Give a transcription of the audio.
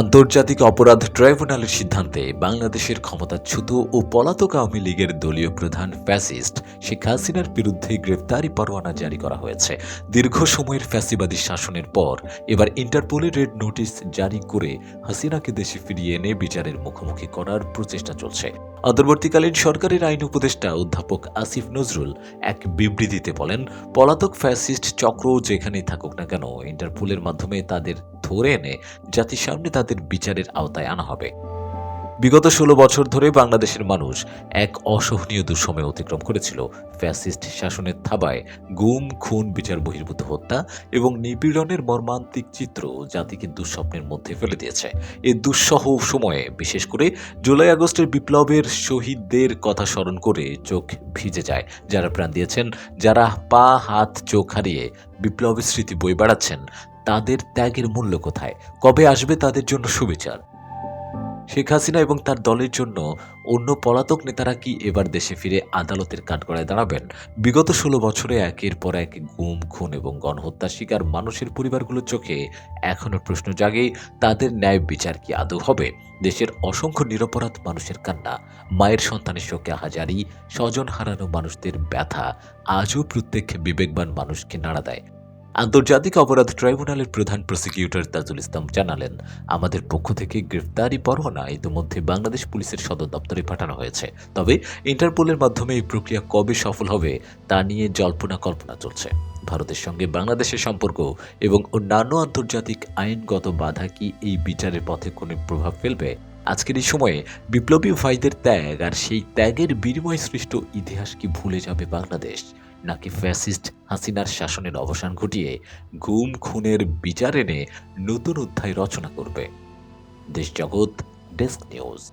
আন্তর্জাতিক অপরাধ ট্রাইব্যুনালের সিদ্ধান্তে বাংলাদেশের ক্ষমতাচ্যুত ও পলাতক আওয়ামী লীগের দলীয় প্রধান ফ্যাসিস্ট শেখ হাসিনার বিরুদ্ধে গ্রেফতারি পরোয়ানা জারি করা হয়েছে। দীর্ঘ সময়ের ফ্যাসিবাদী শাসনের পর এবার ইন্টারপোলের রেড নোটিশ জারি করে হাসিনাকে দেশে ফিরিয়ে এনে বিচারের মুখোমুখি করার প্রচেষ্টা চলছে। অন্তর্বর্তীকালীন সরকারের আইন উপদেষ্টা অধ্যাপক আসিফ নজরুল এক বিবৃতিতে বলেন, পলাতক ফ্যাসিস্ট চক্র যেখানেই থাকুক না কেন, ইন্টারপোলের মাধ্যমে তাদের ধরে এনে জাতির সামনে তাদের বিচারের আওতায় আনা হবে। বিগত ষোলো বছর ধরে বাংলাদেশের মানুষ এক অসহনীয় দুঃসময় অতিক্রম করেছিল। ফ্যাসিস্ট শাসনের থাবায় গুম, খুন, বিচার বহির্ভূত হত্যা এবং নিপীড়নের মর্মান্তিক চিত্র জাতিকে দুঃস্বপ্নের মধ্যে ফেলে দিয়েছে। এই দুঃসহ সময়ে, বিশেষ করে জুলাই আগস্টের বিপ্লবের শহীদদের কথা স্মরণ করে চোখ ভিজে যায় যারা প্রাণ দিয়েছেন, যারা পা, হাত, চোখ হারিয়ে বিপ্লবের স্মৃতি বই বেড়াচ্ছেন। তাদের ত্যাগের মূল্য কোথায়? কবে আসবে তাদের জন্য সুবিচার? শেখ হাসিনা এবং তার দলের জন্য অন্য পলাতক নেতারা কি এবার দেশে ফিরে আদালতের কাঠগড়ায় দাঁড়াবেন? বিগত ষোলো বছরে একের পর এক গুম, খুন এবং গণহত্যা শিকার মানুষের পরিবারগুলোর চোখে এখনও প্রশ্ন জাগে তাদের ন্যায় বিচার কি আদৌ হবে? দেশের অসংখ্য নিরপরাধ মানুষের কান্না, মায়ের সন্তানের শোকে হাজারি, স্বজন হারানো মানুষদের ব্যথা, আজও প্রত্যেক বিবেকবান মানুষকে নাড়া দেয়। আন্তর্জাতিক অপরাধ ট্রাইব্যুনালের প্রধান প্রসিকিউটর তাজুল ইসলাম জানালেন, আমাদের পক্ষ থেকে গ্রেফতারি পরোয়ানা ইতিমধ্যে বাংলাদেশ পুলিশের সদর দপ্তরে পাঠানো হয়েছে। তবে ইন্টারপোলের মাধ্যমে এই প্রক্রিয়া কবে সফল হবে তা নিয়ে জল্পনা কল্পনা চলছে। ভারতের সঙ্গে বাংলাদেশের সম্পর্ক এবং অন্যান্য আন্তর্জাতিক আইনগত বাধা কি এই বিচারের পথে কোনো প্রভাব ফেলবে? আজকের এই সময়ে বিপ্লবী ভাইদের ত্যাগ আর সেই ত্যাগের বিনিময় সৃষ্ট ইতিহাস কি ভুলে যাবে বাংলাদেশ? নাকি ফ্যাসিস্ট হাসিনার শাসনের অবসান ঘটিয়ে গুম খুনের বিচার এনে নতুন অধ্যায় রচনা করবে? দেশ জগৎ, ডেস্ক নিউজ।